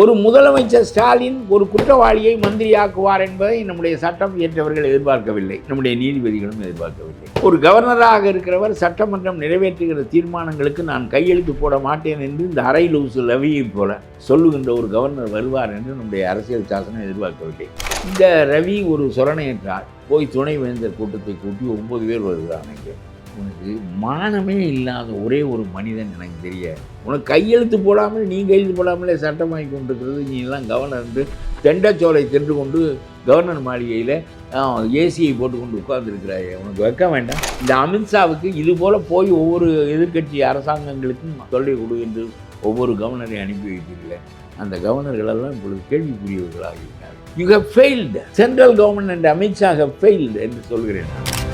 ஒரு முதலமைச்சர் ஸ்டாலின் ஒரு குற்றவாளியை மந்திரியாக்குவார் என்பதை நம்முடைய சட்டம் இயற்றவர்கள் எதிர்பார்க்கவில்லை. நம்முடைய நீதிபதிகளும் எதிர்பார்க்கவில்லை. ஒரு கவர்னராக இருக்கிறவர் சட்டமன்றம் நிறைவேற்றுகிற தீர்மானங்களுக்கு நான் கையெழுத்து போட மாட்டேன் என்று இந்த அரை லூசு ரவியை போல சொல்லுகின்ற ஒரு கவர்னர் வருவார் என்று நம்முடைய அரசியல் சாசனம் எதிர்பார்க்கவில்லை. இந்த ரவி ஒரு சொரணையற்றார். போய் போய் துணைவேந்தர் கூட்டத்தை கூட்டி ஒன்பது பேர் வருகிறான் இங்கே உனக்கு மானமே இல்லாத ஒரே ஒரு மனிதன் எனக்கு தெரிய உனக்கு கையெழுத்து போடாமல் நீ கையெழுத்து போடாமலே சட்டம் வாங்கி கொண்டிருக்கிறது நீ எல்லாம் கவர்னர் வந்து தெண்டச்சோலை தின்று கொண்டு கவர்னர் மாளிகையில் ஏசியை போட்டுக்கொண்டு உட்கார்ந்துருக்கிறாய். உனக்கு வைக்க வேண்டாம். இந்த அமித்ஷாவுக்கு இது போல் போய் ஒவ்வொரு எதிர்க்கட்சி அரசாங்கங்களுக்கும் தொல்லை கொடு என்று ஒவ்வொரு கவர்னரை அனுப்பி வைத்தீர்கள் அந்த கவர்னர்களெல்லாம் இப்பொழுது கேள்விக்குரியவர்களாக இருக்கிறார் you have failed central government and Amit Shah have failed என்று சொல்கிறேன் நான்.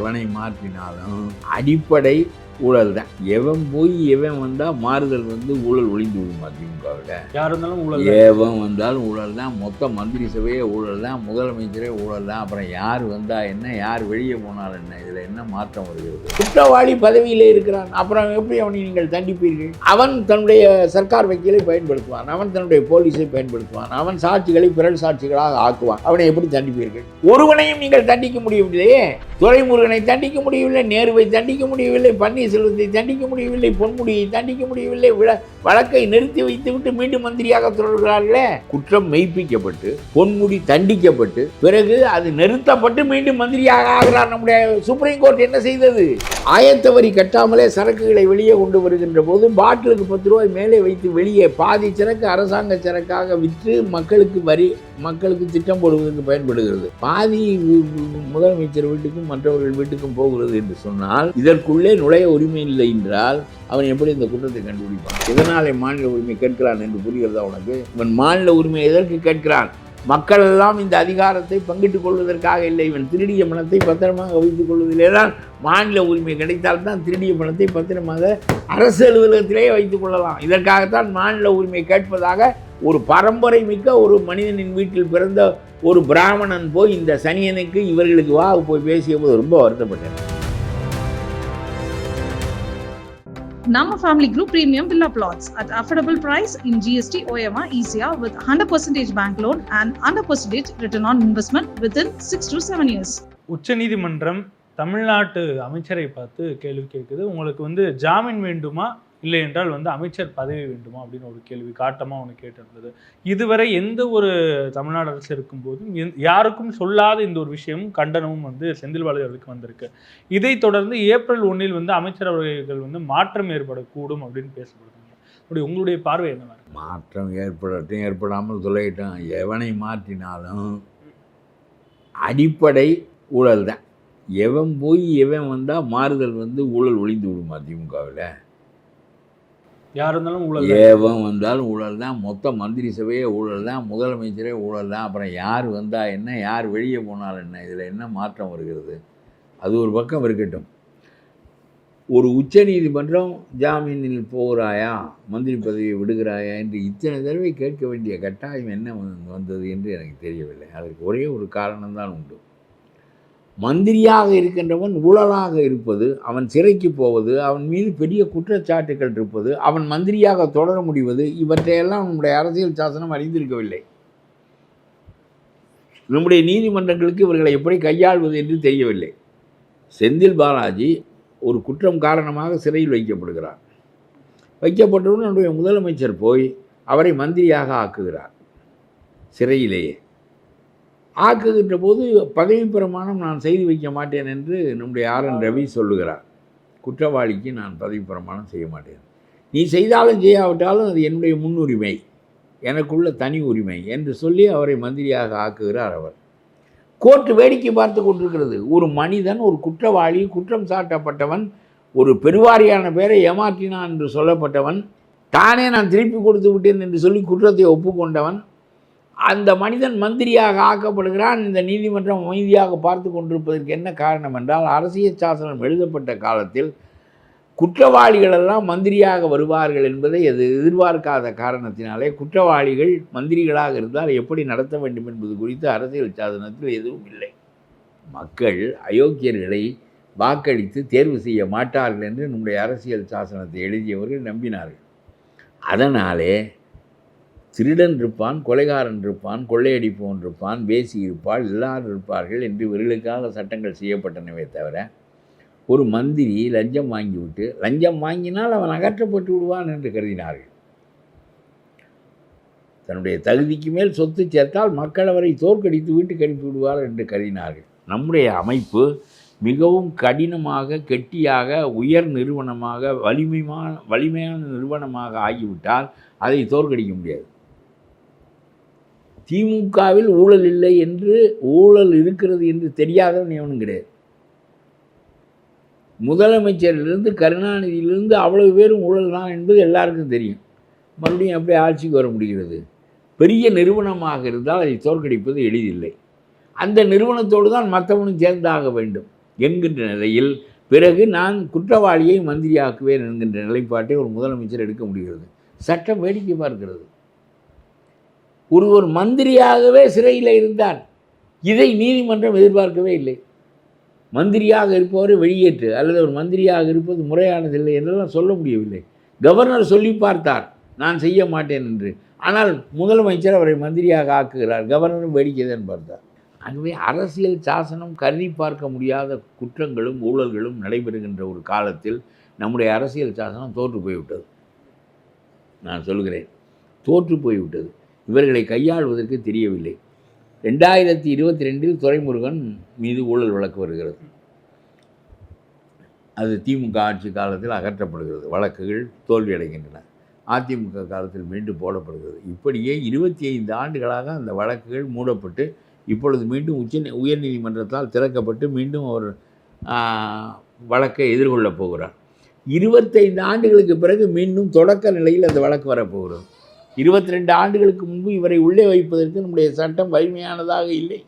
எவனை மாற்றினாலும் அடிப்படை ஊழல் தான் எவன் போய் எவன் வந்தால் மாறுதல் வந்து ஊழல் ஒளிந்து விடுமா திமுகவில் யார் இருந்தாலும் ஊழல் எவன் வந்தாலும் ஊழல் தான் மொத்த மந்திரி சபையே ஊழல் தான் முதலமைச்சரே ஊழல் தான் அப்புறம் யார் வந்தால் என்ன யார் வெளியே போனால் என்ன இதில் என்ன மாற்றம் வருகிறது? குற்றவாளி பதவியிலே இருக்கிறான். அப்புறம் எப்படி அவனை நீங்கள் தண்டிப்பீர்கள்? அவன் தன்னுடைய சர்க்கார் வக்கீலை பயன்படுத்துவான். அவன் தன்னுடைய போலீஸை பயன்படுத்துவான். அவன் சாட்சிகளை பிறல் சாட்சிகளாக ஆக்குவான். அவனை எப்படி தண்டிப்பீர்கள்? ஒருவனையும் நீங்கள் தண்டிக்க முடியவில்லையே. துரைமுருகனை தண்டிக்க முடியவில்லை. நேருவை தண்டிக்க முடியவில்லை. செல்வத்தை தண்டிக்க முடியவில்லை பொன்முடியை தண்டிக்க முடியவில்லை விழ வழக்கை நிறுத்தி வைத்துவிட்டு மீண்டும் மந்திரியாக தொடர்கிறார்களே குற்றம் மெய்ப்பிக்கப்பட்டு பொன்முடி தண்டிக்கப்பட்டு பிறகு அது நிறுத்தப்பட்டு மீண்டும் மந்திரியாக ஆகிறார் நம்முடைய சுப்ரீம் கோர்ட் என்ன செய்தது? ஆயத்தவரி கட்டாமலே சரக்குகளை வெளியே கொண்டு வருகின்ற போது பாட்டிலுக்கு பத்து ரூபாய் மேலே வைத்து வெளியே பாதி சரக்கு அரசாங்க சரக்காக விற்று மக்களுக்கு வரி மக்களுக்கு திட்டம் போடுவதற்கு பயன்படுகிறது. பாதி முதலமைச்சர் வீட்டுக்கும் மற்றவர்கள் வீட்டுக்கும் போகிறது என்று சொன்னால் இதற்குள்ளே நுழைய உரிமை இல்லை என்றால் அவன் எப்படி இந்த குற்றத்தை கண்டுபிடிப்பான்? எதனாலே மாநில உரிமை கேட்கிறான் என்று புரிகிறதா உனக்கு? இவன் மாநில உரிமை எதற்கு கேட்கிறான்? மக்கள் எல்லாம் இந்த அதிகாரத்தை பங்கிட்டுக் கொள்வதற்காக இல்லை. இவன் திருடிய பணத்தை பத்திரமாக வைத்துக் கொள்வதிலே தான் மாநில உரிமை கிடைத்தால்தான் திருடிய பணத்தை பத்திரமாக அரசு அலுவலகத்திலேயே வைத்துக் கொள்ளலாம். இதற்காகத்தான் மாநில உரிமை கேட்பதாக ஒரு பரம்பரை மிக்க ஒரு மனிதனின் வீட்டில் பிறந்த ஒரு பிராமணன் போய் இந்த சனியனுக்கு இவர்களுக்கு வா போய் பேசிய போது ரொம்ப வருத்தப்பட்டேன் நம்ம family group premium villa flats at affordable price in GST OMR ஈஸியா with hundred percentage bank loan and hundred percentage return on investment within six to seven years உச்சநீதிமன்றம் தமிழ்நாட்டு அமைச்சரை பார்த்து கேள்வி கேட்குது உங்களுக்கு வந்து ஜாமீன் வேண்டுமா இல்லை என்றால் வந்து அமைச்சர் பதவி வேண்டுமா அப்படின்னு ஒரு கேள்வி காட்டமாக ஒன்று கேட்டிருந்தது. இதுவரை எந்த ஒரு தமிழ்நாடு அரசு இருக்கும்போதும் எந் யாருக்கும் சொல்லாத இந்த ஒரு விஷயமும் கண்டனமும் வந்து செந்தில் பாலாஜி அவர்களுக்கு வந்திருக்கு. இதைத் தொடர்ந்து ஏப்ரல் ஒன்றில் வந்து அமைச்சர் அவர்கள் வந்து மாற்றம் ஏற்படக்கூடும் அப்படின்னு பேசப்படுறாங்க அப்படி உங்களுடைய பார்வை என்ன மாற்றம் ஏற்படட்டும் ஏற்படாமல் தொலையிட்டும் எவனை மாற்றினாலும் அடிப்படை ஊழல் தான் எவன் போய் எவன் வந்தால் மாறுதல் வந்து ஊழல் ஒளிந்து விடுமா திமுகவில் யார் இருந்தாலும் ஊழல் ஏவம் வந்தாலும் ஊழல் தான் மொத்த மந்திரி சபையே ஊழல் தான் முதலமைச்சரே ஊழல் தான். அப்புறம் யார் வந்தால் என்ன யார் வெளியே போனால் என்ன இதில் என்ன மாற்றம் வருகிறது? அது ஒரு பக்கம் இருக்கட்டும். ஒரு உச்ச நீதிமன்றம் ஜாமீனில் போகிறாயா மந்திரி பதவியை விடுகிறாயா என்று இத்தனை தடவை கேட்க வேண்டிய கட்டாயம் என்ன வந்தது என்று எனக்கு தெரியவில்லை. அதற்கு ஒரே ஒரு காரணம்தான் உண்டு. மந்திரியாக இருக்கின்றவன் ஊழலாக இருப்பது அவன் சிறைக்கு போவது அவன் மீது பெரிய குற்றச்சாட்டுகள் இருப்பது அவன் மந்திரியாக தொடர முடிவது இவற்றையெல்லாம் நம்முடைய அரசியல் சாசனம் அறிந்திருக்கவில்லை. நம்முடைய நீதிமன்றங்களுக்கு இவர்களை எப்படி கையாள்வது என்று தெரியவில்லை. செந்தில் பாலாஜி ஒரு குற்றம் காரணமாக சிறையில் வைக்கப்படுகிறார். வைக்கப்பட்டவுடன் நம்முடைய முதலமைச்சர் போய் அவரை மந்திரியாக ஆக்குகிறார். சிறையிலேயே. ஆக்குகின்ற போது பதவி பிரமாணம் நான் செய்து வைக்க மாட்டேன் என்று நம்முடைய ஆர் என் ரவி சொல்லுகிறார். குற்றவாளிக்கு நான் பதவி பிரமாணம் செய்ய மாட்டேன். நீ செய்தாலும் செய்யாவிட்டாலும் அது என்னுடைய முன்னுரிமை. எனக்குள்ள தனி உரிமை என்று சொல்லி அவரை மந்திரியாக ஆக்குகிறார் அவர். கோர்ட்டு வேடிக்கை பார்த்து கொண்டிருக்கிறது. ஒரு மனிதன் ஒரு குற்றவாளி குற்றம் சாட்டப்பட்டவன் ஒரு பெருவாரியான பேரை ஏமாற்றினான் என்று சொல்லப்பட்டவன் தானே நான் திருப்பி கொடுத்து விட்டேன் என்று சொல்லி குற்றத்தை ஒப்புக்கொண்டவன் அந்த மனிதன் மந்திரியாக ஆக்கப்படுகிறான். இந்த நீதிமன்றம் அமைதியாக பார்த்து கொண்டிருப்பதற்கு என்ன காரணம் என்றால் அரசியல் சாசனம் எழுதப்பட்ட காலத்தில் குற்றவாளிகளெல்லாம் மந்திரியாக வருவார்கள் என்பதை அது எதிர்பார்க்காத காரணத்தினாலே குற்றவாளிகள் மந்திரிகளாக இருந்தால் எப்படி நடத்த வேண்டும் என்பது குறித்து அரசியல் சாசனத்தில் எதுவும் இல்லை. மக்கள் அயோக்கியர்களை வாக்களித்து தேர்வு செய்ய மாட்டார்கள் என்று நம்முடைய அரசியல் சாசனத்தை எழுதியவர்கள் நம்பினார்கள். அதனாலே திருடன் இருப்பான் கொலைகாரன் இருப்பான் கொள்ளையடிப்பவன் இருப்பான் பேசி இருப்பாள் எல்லாரும் இருப்பார்கள் என்று இவர்களுக்காக சட்டங்கள் செய்யப்பட்டனவே தவிர ஒரு மந்திரி லஞ்சம் வாங்கிவிட்டு லஞ்சம் வாங்கினால் அவன் அகற்றப்பட்டு விடுவான் என்று கருதினார்கள். தன்னுடைய தகுதிக்கு மேல் சொத்து சேர்த்தால் மக்கள் அவரை தோற்கடித்து வீட்டுக்கு அனுப்பி விடுவார் என்று கருதினார்கள். நம்முடைய அமைப்பு மிகவும் கடினமாக கெட்டியாக உயர் நிறுவனமாக வலிமையான வலிமையான நிறுவனமாக ஆகிவிட்டால் அதை தோற்கடிக்க முடியாது. திமுகவில் ஊழல் இல்லை என்று ஊழல் இருக்கிறது என்று தெரியாதவன் எவனும் கிடையாது. முதலமைச்சரிலிருந்து கருணாநிதியிலிருந்து அவ்வளவு பேரும் ஊழல் தான் என்பது எல்லாருக்கும் தெரியும். மறுபடியும் எப்படி ஆட்சிக்கு வர முடிகிறது? பெரிய நிறுவனமாக இருந்தால் அதை தோற்கடிப்பது எளிதில்லை. அந்த நிறுவனத்தோடு தான் மற்றவனும் சேர்ந்தாக வேண்டும் என்கின்ற நிலையில் பிறகு நான் குற்றவாளியை மந்திரியாக்குவேன் என்கின்ற நிலைப்பாட்டை ஒரு முதலமைச்சர் எடுக்க முடிகிறது. சட்டம் வேடிக்கை பார்க்கிறது. ஒரு ஒரு மந்திரியாகவே சிறையில் இருந்தார் இதை நீதிமன்றம் எதிர்பார்க்கவே இல்லை. மந்திரியாக இருப்பவரை வெளியேற்று அல்லது ஒரு மந்திரியாக இருப்பது முறையானதில்லை என்றெல்லாம் சொல்ல முடியவில்லை. கவர்னர் சொல்லி பார்த்தார் நான் செய்ய மாட்டேன் என்று. ஆனால் முதலமைச்சர் அவரை மந்திரியாக ஆக்குகிறார். கவர்னரும் வேடிக்கைதான் பார்த்தார். ஆகவே அரசியல் சாசனம் கருதி பார்க்க முடியாத குற்றங்களும் ஊழல்களும் நடைபெறுகின்ற ஒரு காலத்தில் நம்முடைய அரசியல் சாசனம் தோற்று போய்விட்டது. நான் சொல்கிறேன் தோற்று போய்விட்டது. இவர்களை கையாள்வதற்கு தெரியவில்லை. ரெண்டாயிரத்தி இருபத்தி ரெண்டில் துரைமுருகன் மீது ஊழல் வழக்கு வருகிறது. அது திமுக ஆட்சி காலத்தில் அகற்றப்படுகிறது. வழக்குகள் தோல்வியடைகின்றன அதிமுக காலத்தில் மீண்டும் போடப்படுகிறது. இப்படியே இருபத்தி ஐந்து ஆண்டுகளாக அந்த வழக்குகள் மூடப்பட்டு இப்பொழுது மீண்டும் உச்ச உயர்நீதிமன்றத்தால் திறக்கப்பட்டு மீண்டும் அவர் வழக்கை எதிர்கொள்ளப் போகிறார். இருபத்தைந்து ஆண்டுகளுக்கு பிறகு மீண்டும் தொடக்க நிலையில் அந்த வழக்கு வரப்போகிறது இருபத்தி ரெண்டு ஆண்டுகளுக்கு முன்பு இவரை உள்ளே வைப்பதற்கு நம்முடைய சட்டம் வலிமையானதாக இல்லை.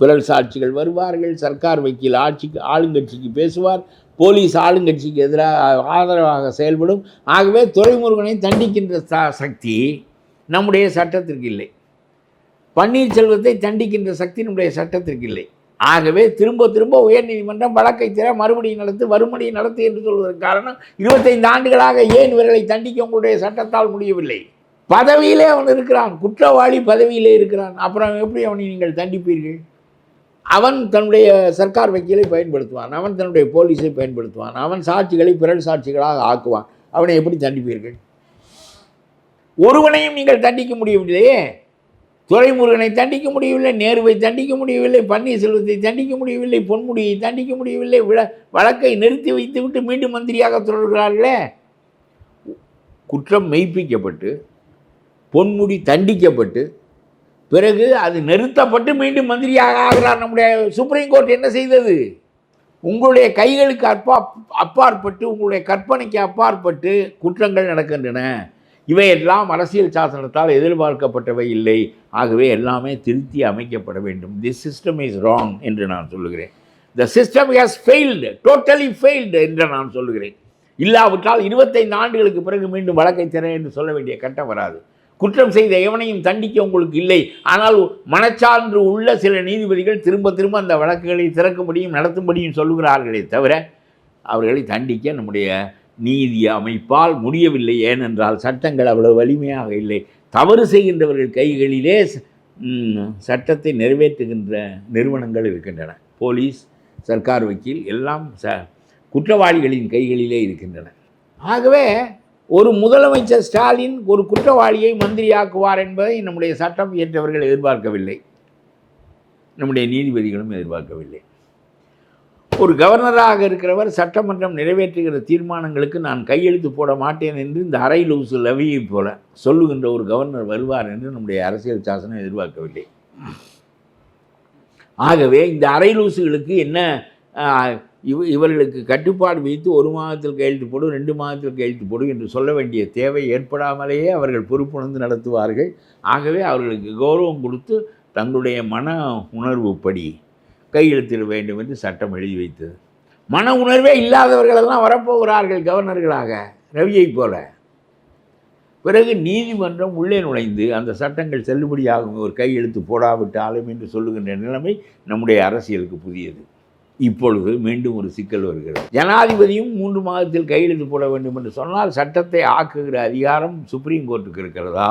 பிறல் சாட்சிகள் வருவார்கள். சர்க்கார் வக்கீல் ஆட்சிக்கு ஆளுங்கட்சிக்கு பேசுவார். போலீஸ் ஆளுங்கட்சிக்கு எதிராக ஆதரவாக செயல்படும். ஆகவே துறைமுருகனை தண்டிக்கின்ற சக்தி நம்முடைய சட்டத்திற்கு இல்லை. பன்னீர்செல்வத்தை தண்டிக்கின்ற சக்தி நம்முடைய சட்டத்திற்கு இல்லை. ஆகவே திரும்ப திரும்ப உயர்நீதிமன்றம் வழக்கை திற மறுபடியும் நடத்து வறுமடியை நடத்து என்று சொல்வதற்கு காரணம் இருபத்தைந்து ஆண்டுகளாக ஏன் இவர்களை தண்டிக்க உங்களுடைய சட்டத்தால் முடியவில்லை? பதவியிலே அவன் இருக்கிறான். குற்றவாளி பதவியிலே இருக்கிறான். அப்புறம் எப்படி அவனை நீங்கள் தண்டிப்பீர்கள்? அவன் தன்னுடைய சர்க்கார் வக்கீலை பயன்படுத்துவான். அவன் தன்னுடைய போலீஸை பயன்படுத்துவான். அவன் சாட்சிகளை பிறல் சாட்சிகளாக ஆக்குவான். அவனை எப்படி தண்டிப்பீர்கள்? ஒருவனையும் நீங்கள் தண்டிக்க முடியவில்லையே. துரைமுருகனை தண்டிக்க முடியவில்லை. நேருவை தண்டிக்க முடியவில்லை. பன்னீர்செல்வத்தை தண்டிக்க முடியவில்லை. பொன்முடியை தண்டிக்க முடியவில்லை. விழ வழக்கை நிறுத்தி வைத்துவிட்டு மீண்டும் மந்திரியாக தொடர்கிறார்களே. குற்றம் மெய்ப்பிக்கப்பட்டு பொன்முடி தண்டிக்கப்பட்டு பிறகு அது நிறுத்தப்பட்டு மீண்டும் மந்திரியாக ஆகிறார் நம்முடைய சுப்ரீம் கோர்ட் என்ன செய்தது? உங்களுடைய கைகளுக்கு அப்பா அப்பாற்பட்டு உங்களுடைய கற்பனைக்கு அப்பாற்பட்டு குற்றங்கள் நடக்கின்றன. இவையெல்லாம் அரசியல் சாசனத்தால் எதிர்பார்க்கப்பட்டவை இல்லை. ஆகவே எல்லாமே திருத்தி அமைக்கப்பட வேண்டும். திஸ் சிஸ்டம் இஸ் ராங் என்று நான் சொல்லுகிறேன். The system has failed totally failed என்று நான் சொல்லுகிறேன். இல்லாவிட்டால் இருபத்தைந்து ஆண்டுகளுக்கு பிறகு மீண்டும் வழக்கை திற என்று சொல்ல வேண்டிய கட்டம் வராது. குற்றம் செய்த எவனையும் தண்டிக்க உங்களுக்கு இல்லை. ஆனால் மனச்சான்று உள்ள சில நீதிபதிகள் திரும்ப திரும்ப அந்த வழக்குகளை திறக்கும்படியும் நடத்தும்படியும் சொல்லுகிறார்களே தவிர அவர்களை தண்டிக்க நம்முடைய நீதி அமைப்பால் முடியவில்லை. ஏனென்றால் சட்டங்கள் அவ்வளவு வலிமையாக இல்லை. தவறு செய்கின்றவர்கள் கைகளிலே சட்டத்தை நிறைவேற்றுகின்ற நிறுவனங்கள் இருக்கின்றன. போலீஸ் சர்க்கார் வக்கீல் எல்லாம் ச குற்றவாளிகளின் கைகளிலே இருக்கின்றன. ஆகவே ஒரு முதலமைச்சர் ஸ்டாலின் ஒரு குற்றவாளியை மந்திரியாக்குவார் என்பதை நம்முடைய சட்டம் இயற்றவர்கள் எதிர்பார்க்கவில்லை. நம்முடைய நீதிபதிகளும் எதிர்பார்க்கவில்லை. ஒரு கவர்னராக இருக்கிறவர் சட்டமன்றம் நிறைவேற்றுகிற தீர்மானங்களுக்கு நான் கையெழுத்து போட மாட்டேன் என்று இந்த அரை லூசு லவியைப் போல சொல்லுகின்ற ஒரு கவர்னர் வருவார் என்று நம்முடைய அரசியல் சாசனம் எதிர்பார்க்கவில்லை. ஆகவே இந்த அரை லூசுகளுக்கு என்ன இவ இவர்களுக்கு கட்டுப்பாடு வைத்து ஒரு மாதத்தில் கையெழுத்து போடும் ரெண்டு மாதத்தில் கையெழுத்து போடும் என்று சொல்ல வேண்டிய தேவை ஏற்படாமலேயே அவர்கள் பொறுப்புணர்ந்து நடத்துவார்கள். ஆகவே அவர்களுக்கு கௌரவம் கொடுத்து தங்களுடைய மன உணர்வுப்படி கையெழுத்திட வேண்டும் என்று சட்டம் எழுதி வைத்தது. மன உணர்வே இல்லாதவர்களெல்லாம் வரப்போகிறார்கள் கவர்னர்களாக ரவியை போல. பிறகு நீதிமன்றம் உள்ளே நுழைந்து அந்த சட்டங்கள் செல்லுபடியாகும் ஒரு கையெழுத்து போடாவிட்டாலும் என்று சொல்லுகின்ற நிலைமை நம்முடைய அரசியலுக்கு புதியது. இப்பொழுது மீண்டும் ஒரு சிக்கல் வருகிறது. ஜனாதிபதியும் மூன்று மாதத்தில் கையெழுத்து போட வேண்டும் என்று சொன்னால் சட்டத்தை ஆக்குகிற அதிகாரம் சுப்ரீம் கோர்ட்டுக்கு இருக்கிறதா?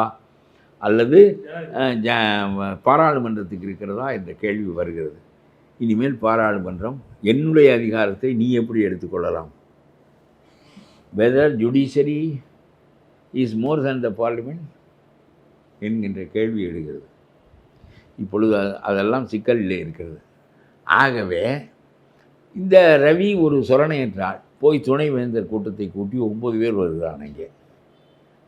அல்லது பாராளுமன்றத்துக்கு இருக்கிறதா என்ற கேள்வி வருகிறது. இனிமேல் பாராளுமன்றம் என்னுடைய அதிகாரத்தை நீ எப்படி எடுத்துக்கொள்ளலாம்? Whether judiciary is more than the parliament என்கின்ற கேள்வி எழுகிறது. இப்பொழுது அதெல்லாம் சிக்கலில் இருக்கிறது. ஆகவே இந்த ரவி ஒரு சொரணை என்றால் போய் துணைவேந்தர் கூட்டத்தை கூட்டி ஒம்பது பேர் வருகிறான் இங்கே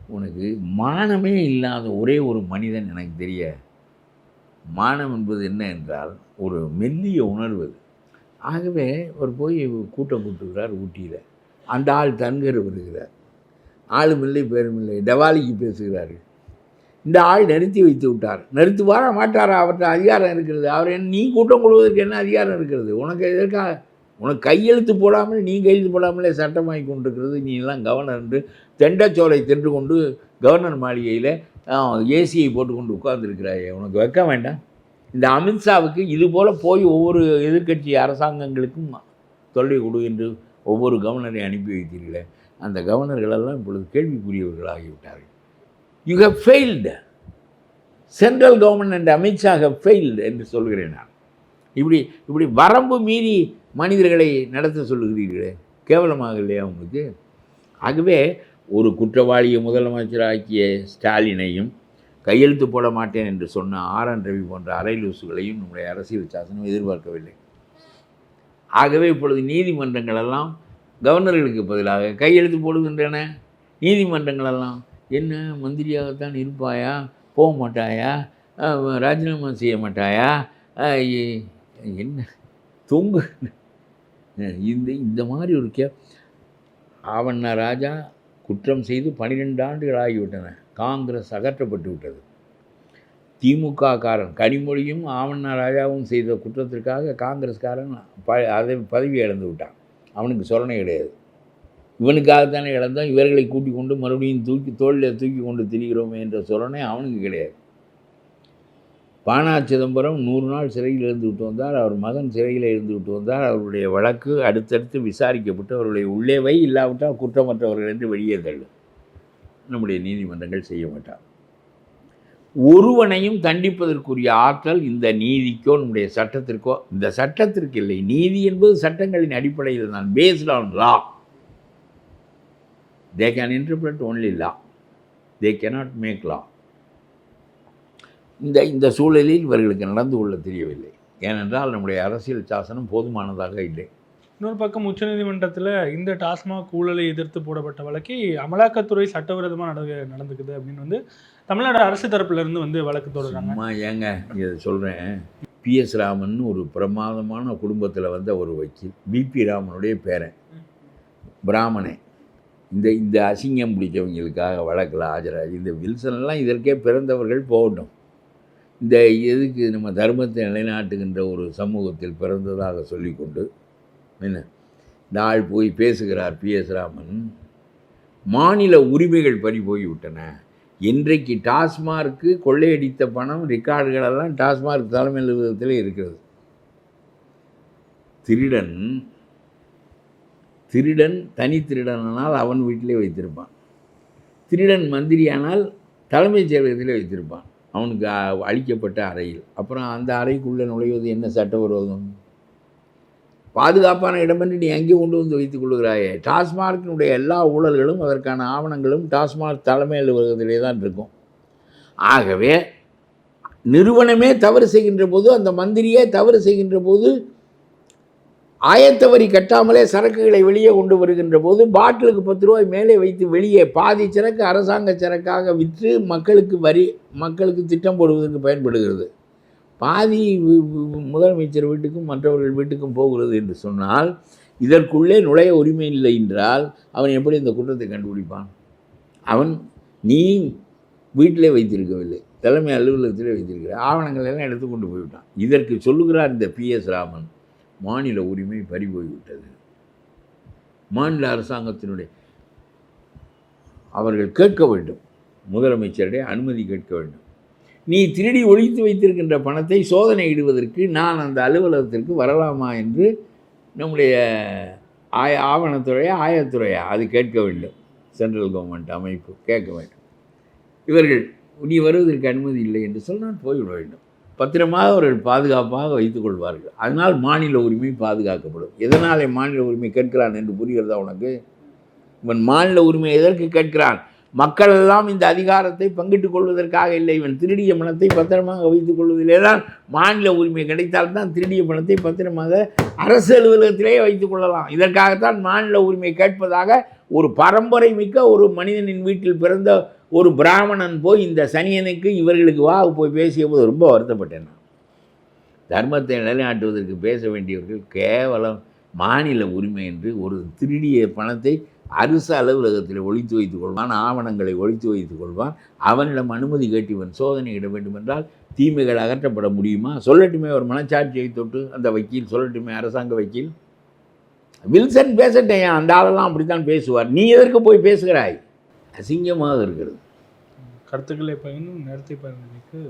உனக்கு மானமே இல்லாத ஒரே ஒரு மனிதன் எனக்கு தெரிய. மானம் என்பது என்ன என்றால் ஒரு மெல்லிய உணர்வு. ஆகவே அவர் போய் கூட்டம் கூட்டுகிறார் ஊட்டியில். அந்த ஆள் தன்கர் வருகிறார். ஆளுமில்லை பேருமில்லை டவாலிக்கு பேசுகிறார் இந்த ஆள் நிறுத்தி வைத்து விட்டார். நிறுத்துவாரா மாட்டாரா? அவர்கிட்ட அதிகாரம் இருக்கிறது. அவர் என்ன நீ கூட்டம் கொள்வதற்கு என்ன அதிகாரம் இருக்கிறது? உனக்கு எதற்காக உனக்கு கையெழுத்து போடாமல் நீ கையெழுத்து போடாமலே சட்டம் வாங்கி கொண்டிருக்கிறது நீ எல்லாம் கவர்னர் என்று தெண்டச்சோலை தின்று கொண்டு கவர்னர் மாளிகையில் ஏசியை போட்டுக்கொண்டு உட்கார்ந்துருக்கிறாயே உனக்கு வைக்க வேண்டாம். இந்த அமித்ஷாவுக்கு இது போல் போய் ஒவ்வொரு எதிர்க்கட்சி அரசாங்கங்களுக்கும் தொல்லை கொடு என்று ஒவ்வொரு கவர்னரை அனுப்பி வைத்தீர்களே அந்த கவர்னர்களெல்லாம் இப்பொழுது கேள்விக்குரியவர்களாகிவிட்டார்கள் you have failed central government and Amit Shah have failed என்று சொல்கிறேன் நான். இப்படி இப்படி வரம்பு மீறி மனிதர்களை நடத்த சொல்லுகிறீர்களே. கேவலமாக இல்லையா உங்களுக்கு? ஆகவே ஒரு குற்றவாளியை முதலமைச்சராக்கிய ஸ்டாலினையும் கையெழுத்து போட மாட்டேன் என்று சொன்ன ஆர் என் ரவி போன்ற அரைலூசுகளையும் நம்முடைய அரசியல் சாசனம் எதிர்பார்க்கவில்லை. ஆகவே இப்பொழுது நீதிமன்றங்களெல்லாம் கவர்னர்களுக்கு பதிலாக கையெழுத்து போடுகின்றன. நீதிமன்றங்களெல்லாம் என்ன மந்திரியாகத்தான் இருப்பாயா? போக மாட்டாயா? ராஜினாமா செய்ய மாட்டாயா? என்ன? தொங்கு. இந்த இந்த மாதிரி ஒரு கே ஆவண்ணா ராஜா குற்றம் செய்து பன்னிரெண்டு ஆண்டுகள் ஆகிவிட்டன. காங்கிரஸ் அகற்றப்பட்டு விட்டது. திமுக காரன் கனிமொழியும் ஆவண்ணா ராஜாவும் செய்த குற்றத்திற்காக காங்கிரஸ்காரன் ப அதை பதவி இழந்து விட்டான். அவனுக்கு சொரணை கிடையாது. இவனுக்காகத்தானே இழந்தோம் இவர்களை கூட்டி கொண்டு மறுபடியும் தூக்கி தோளில் தூக்கி கொண்டு திரிகிறோமே என்ற சொரணை அவனுக்கு கிடையாது. பானா சிதம்பரம் நூறு நாள் சிறையில் இருந்து விட்டு வந்தார். அவர் மகன் சிறையில் இருந்து விட்டு வந்தார். அவருடைய வழக்கு அடுத்தடுத்து விசாரிக்கப்பட்டு அவருடைய உள்ளே வை இல்லாவிட்டால் குற்றமற்றவர்கள் என்று வெளியே தள்ளும். நம்முடைய நீதிமன்றங்கள் செய்ய மாட்டார். ஒருவனையும் தண்டிப்பதற்குரிய ஆற்றல் இந்த நீதிக்கோ நம்முடைய சட்டத்திற்கோ இந்த சட்டத்திற்கு இல்லை. நீதி என்பது சட்டங்களின் அடிப்படையில் தான். Based on law they can interpret only law they cannot make law இந்த இந்த சூழலில் இவர்களுக்கு நடந்து கொள்ள தெரியவில்லை. ஏனென்றால் நம்முடைய அரசியல் சாசனம் போதுமானதாக இல்லை. இன்னொரு பக்கம் உச்சநீதிமன்றத்தில் இந்த டாஸ்மாக் ஊழலை எதிர்த்து போடப்பட்ட வழக்கை அமலாக்கத்துறை சட்டவிரோதமாக நட நடந்துக்குது அப்படின்னு வந்து தமிழ்நாடு அரசு தரப்புல இருந்து வந்து வழக்கு தொடர்றாங்க சும்மா ஏங்க இதை சொல்கிறேன் பிஎஸ் ராமன் ஒரு பிரமாதமான குடும்பத்தில் வந்த ஒரு வக்கீல். பிபி ராமனுடைய பேரன். பிராமணன். இந்த இந்த அசிங்கம் பிடிச்சவங்களுக்காக வழக்கில் ஆஜராகி இந்த வில்சன் எல்லாம் இதற்கே பிறந்தவர்கள் போகட்டும். இந்த எதுக்கு நம்ம தர்மத்தை நிலைநாட்டுகின்ற ஒரு சமூகத்தில் பிறந்ததாக சொல்லிக்கொண்டு என்ன? நாள் போய் பேசுகிறார் பிஎஸ் ராமன். மாநில உரிமைகள் பறி போய்விட்டன. இன்றைக்கு டாஸ்மார்க்கு கொள்ளையடித்த பணம் ரெக்கார்டுகளெல்லாம் டாஸ்மார்க் தலைமை அலுவலகத்தில் இருக்கிறது. திருடன் திருடன் தனி திருடனானால் அவன் வீட்டிலே வைத்திருப்பான். திருடன் மந்திரியானால் தலைமைச் செயலகத்திலே வைத்திருப்பான். அவனுக்கு அழிக்கப்பட்ட அறையில். அப்புறம் அந்த அறைக்குள்ளே நுழைவது என்ன சட்டவிரோதம்? பாதுகாப்பான இடமென்று நீ எங்கே கொண்டு வந்து வைத்துக் கொள்கிறாயே? டாஸ்மார்க்கினுடைய எல்லா ஊழல்களும் அதற்கான ஆவணங்களும் டாஸ்மார்க் தலைமை அலுவலகத்திலே தான் இருக்கும். ஆகவே நிறுவனமே தவறு செய்கின்ற போது அந்த மந்திரியே தவறு செய்கின்ற போது ஆயத்த வரி கட்டாமலே சரக்குகளை வெளியே கொண்டு வருகின்ற போது பாட்டிலுக்கு பத்து ரூபாய் மேலே வைத்து வெளியே பாதி சரக்கு அரசாங்க சரக்காக விற்று மக்களுக்கு வரி மக்களுக்கு திட்டம் போடுவதற்கு பயன்படுகிறது. பாதி முதலமைச்சர் வீட்டுக்கும் மற்றவர்கள் வீட்டுக்கும் போகிறது என்று சொன்னால் இதற்குள்ளே நுழைய உரிமை இல்லை என்றால் அவன் எப்படி இந்த குற்றத்தை கண்டுபிடிப்பான்? அவன் நீ வீட்டிலே வைத்திருக்கவில்லை தலைமை அலுவலகத்திலே வைத்திருக்கிற ஆவணங்கள் எல்லாம் எடுத்து கொண்டு போய்விட்டான். இதற்கு சொல்லுகிறார் இந்த பி எஸ் ராமன். மாநில உரிமை பறி போய்விட்டது. மாநில அரசாங்கத்தினுடைய அவர்கள் கேட்க வேண்டும். முதலமைச்சருடைய அனுமதி கேட்க வேண்டும். நீ திருடி ஒழித்து வைத்திருக்கின்ற பணத்தை சோதனையிடுவதற்கு நான் அந்த அலுவலகத்திற்கு வரலாமா என்று நம்முடைய ஆய ஆவணத்துறையா ஆயத்துறையா? அது கேட்க வேண்டும். சென்ட்ரல் கவர்மெண்ட் அமைப்பு கேட்க வேண்டும். இவர்கள் நீ வருவதற்கு அனுமதி இல்லை என்று சொன்னால் போய்விட வேண்டும். பத்திரமாக அவர்கள் பாதுகாப்பாக வைத்துக் கொள்வார்கள். அதனால் மாநில உரிமை பாதுகாக்கப்படும். எதனாலே மாநில உரிமை கேட்கிறான் என்று புரிகிறதா உனக்கு? இவன் மாநில உரிமை எதற்கு கேட்கிறான்? மக்கள் எல்லாம் இந்த அதிகாரத்தை பங்கிட்டுக் கொள்வதற்காக இல்லை. இவன் திருடிய பணத்தை பத்திரமாக வைத்துக் கொள்வதிலே தான் மாநில உரிமை கிடைத்தால்தான் திருடிய பணத்தை பத்திரமாக அரசு அலுவலகத்திலேயே வைத்துக் கொள்ளலாம். இதற்காகத்தான் மாநில உரிமை கேட்பதாக ஒரு பரம்பரை மிக்க ஒரு மனிதனின் வீட்டில் பிறந்த ஒரு பிராமணன் போய் இந்த சனியனுக்கு இவர்களுக்கு வா போய் பேசிய போது ரொம்ப வருத்தப்பட்டேன் நான். தர்மத்தை நிலைநாட்டுவதற்கு பேச வேண்டியவர்கள் கேவலம் மாநில உரிமை என்று ஒரு திருடிய பணத்தை அரசு அலுவலகத்தில் ஒழித்து வைத்துக் கொள்வான் ஆவணங்களை ஒழித்து வைத்துக் கொள்வான். அவனிடம் அனுமதி கேட்டு இவன் சோதனையிட வேண்டும் என்றால் தீமைகள் அகற்றப்பட முடியுமா? சொல்லட்டுமே ஒரு மனச்சாட்சியை தொட்டு அந்த வக்கீல் சொல்லட்டுமே அரசாங்க வக்கீல். வில்சன் பேசட்டேன் அந்த ஆளெல்லாம் அப்படித்தான் பேசுவார். நீ எதற்கு போய் பேசுகிறாய்? அசிங்கமாக இருக்கிறது. கருத்துக்களை பகிர்ந்து நேரத்தை பகிர்ந்தமைக்கு